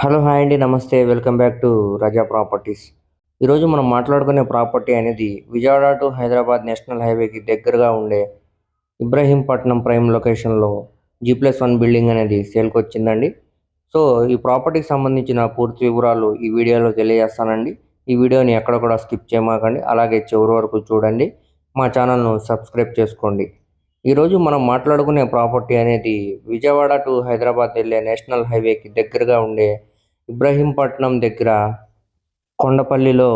Hello hi అండి namaste. Welcome back to Raza Properties. ఈరోజు మనం మాట్లాడుకునే ప్రాపర్టీ అనేది విజయవాడ టు హైదరాబాద్ నేషనల్ హైవేకి దగ్గరగా ఉండే ఇబ్రహీంపట్నం ప్రైమ్ లొకేషన్లో జీ ప్లస్ వన్ బిల్డింగ్ అనేది సేల్కి వచ్చిందండి. సో ఈ ప్రాపర్టీకి సంబంధించిన పూర్తి వివరాలు ఈ వీడియోలో తెలియజేస్తానండి. ఈ వీడియోని ఎక్కడ కూడా స్కిప్ చేయమాకండి. అలాగే చివరి వరకు చూడండి. మా ఛానల్ను సబ్స్క్రైబ్ చేసుకోండి. ఈరోజు మనం మాట్లాడుకునే ప్రాపర్టీ అనేది విజయవాడ టు హైదరాబాద్ వెళ్ళే నేషనల్ హైవేకి దగ్గరగా ఉండే ఇబ్రహీంపట్నం దగ్గర కొండపల్లిలో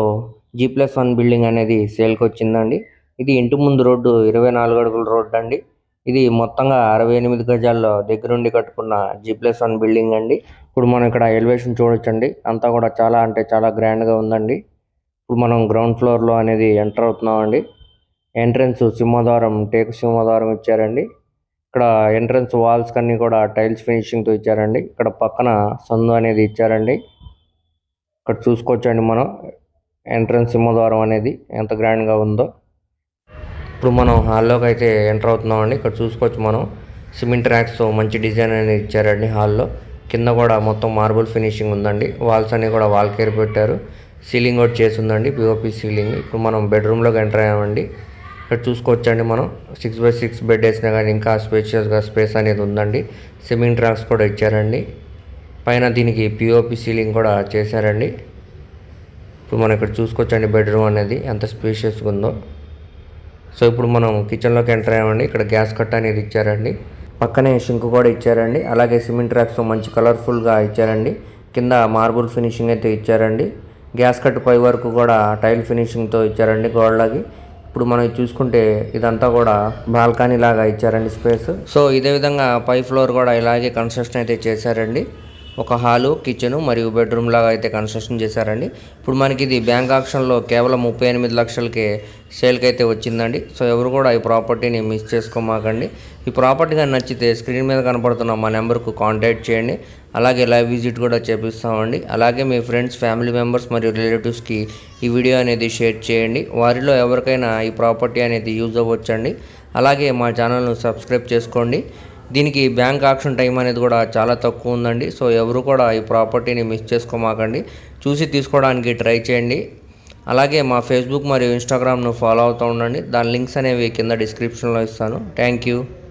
జీ ప్లస్ వన్ బిల్డింగ్ అనేది సేల్కి వచ్చిందండి. ఇది ఇంటి ముందు రోడ్డు ఇరవై నాలుగు అడుగుల రోడ్డు అండి. ఇది మొత్తంగా అరవై ఎనిమిది గజాల్లో దగ్గరుండి కట్టుకున్న జీ ప్లస్ వన్ బిల్డింగ్ అండి. ఇప్పుడు మనం ఇక్కడ ఎలివేషన్ చూడొచ్చండి. అంతా కూడా చాలా అంటే చాలా గ్రాండ్గా ఉందండి. ఇప్పుడు మనం గ్రౌండ్ ఫ్లోర్లో అనేది ఎంటర్ అవుతున్నామండి. ఎంట్రన్స్ సింహద్వారం టేకు సింహద్వారం ఇచ్చారండి. ఇక్కడ ఎంట్రన్స్ వాల్స్ కన్నీ కూడా టైల్స్ ఫినిషింగ్తో ఇచ్చారండి. ఇక్కడ పక్కన సందు అనేది ఇచ్చారండి. ఇక్కడ చూసుకోవచ్చండి మనం ఎంట్రన్స్ సింహద్వారం అనేది ఎంత గ్రాండ్గా ఉందో. ఇప్పుడు మనం హాల్లోకి అయితే ఎంటర్ అవుతున్నామండి. ఇక్కడ చూసుకోవచ్చు మనం సిమెంట్ ర్యాక్స్ మంచి డిజైన్ అనేది ఇచ్చారండి హాల్లో. కింద కూడా మొత్తం మార్బుల్ ఫినిషింగ్ ఉందండి. వాల్స్ అన్ని కూడా వాల్ కేర్ పెట్టారు. సీలింగ్ కూడా చేసి ఉందండి పిఓపి సీలింగ్. ఇప్పుడు మనం బెడ్రూమ్లోకి ఎంటర్ అయ్యామండి. ఇక్కడ చూసుకోవచ్చండి మనం. సిక్స్ బై సిక్స్ బెడ్ వేసినా కానీ ఇంకా స్పేషియస్గా స్పేస్ అనేది ఉందండి. సిమెంట్ ట్రాక్స్ కూడా ఇచ్చారండి. పైన దీనికి పిఓపి సీలింగ్ కూడా చేశారండి. ఇప్పుడు మనం ఇక్కడ చూసుకోవచ్చండి బెడ్రూమ్ అనేది ఎంత స్పేషియస్గా ఉందో. సో ఇప్పుడు మనం కిచెన్లోకి ఎంటర్ అయ్యామండి. ఇక్కడ గ్యాస్ కట్ అనేది ఇచ్చారండి. పక్కనే షింక్ కూడా ఇచ్చారండి. అలాగే సిమెంట్ ట్రాక్స్ మంచి కలర్ఫుల్గా ఇచ్చారండి. కింద మార్బుల్ ఫినిషింగ్ అయితే ఇచ్చారండి. గ్యాస్ కట్ పై వరకు కూడా టైల్ ఫినిషింగ్తో ఇచ్చారండి గోడలకి ఇప్పుడు మనం చూసుకుంటే ఇదంతా కూడా బాల్కనీ లాగా ఇచ్చారండి స్పేస్. సో ఇదే విధంగా పై ఫ్లోర్ కూడా ఇలాగే కన్స్ట్రక్షన్ అయితే చేశారండి. ఒక హాలు కిచెను మరియు బెడ్రూమ్ లాగా అయితే కన్స్ట్రక్షన్ చేశారండి. ఇప్పుడు మనకి ఇది బ్యాంక్ ఆక్షన్లో కేవలం ముప్పై ఎనిమిది లక్షలకే సేల్కి అయితే వచ్చిందండి. సో ఎవరు కూడా ఈ ప్రాపర్టీని మిస్ చేసుకోమాకండి. ఈ ప్రాపర్టీ కానీ నచ్చితే స్క్రీన్ మీద కనపడుతున్న మా నెంబర్కు కాంటాక్ట్ చేయండి. అలాగే లైవ్ విజిట్ కూడా చేపిస్తామండి. అలాగే మీ ఫ్రెండ్స్ ఫ్యామిలీ మెంబర్స్ మరియు రిలేటివ్స్కి ఈ వీడియో అనేది షేర్ చేయండి. వారిలో ఎవరికైనా ఈ ప్రాపర్టీ అనేది యూజ్ అవ్వచ్చండి. అలాగే మా ఛానల్ను సబ్స్క్రైబ్ చేసుకోండి. దీనికి బ్యాంక్ ఆప్షన్ టైం అనేది కూడా చాలా తక్కువ ఉందండి. సో ఎవరు కూడా ఈ ప్రాపర్టీని మిస్ చేసుకోమాకండి. చూసి తీసుకోవడానికి ట్రై చేయండి. అలాగే మా ఫేస్బుక్ మరియు ఇన్స్టాగ్రామ్ను ఫాలో అవుతూ ఉండండి. దాని లింక్స్ అనేవి కింద డిస్క్రిప్షన్లో ఇస్తాను. Thank you.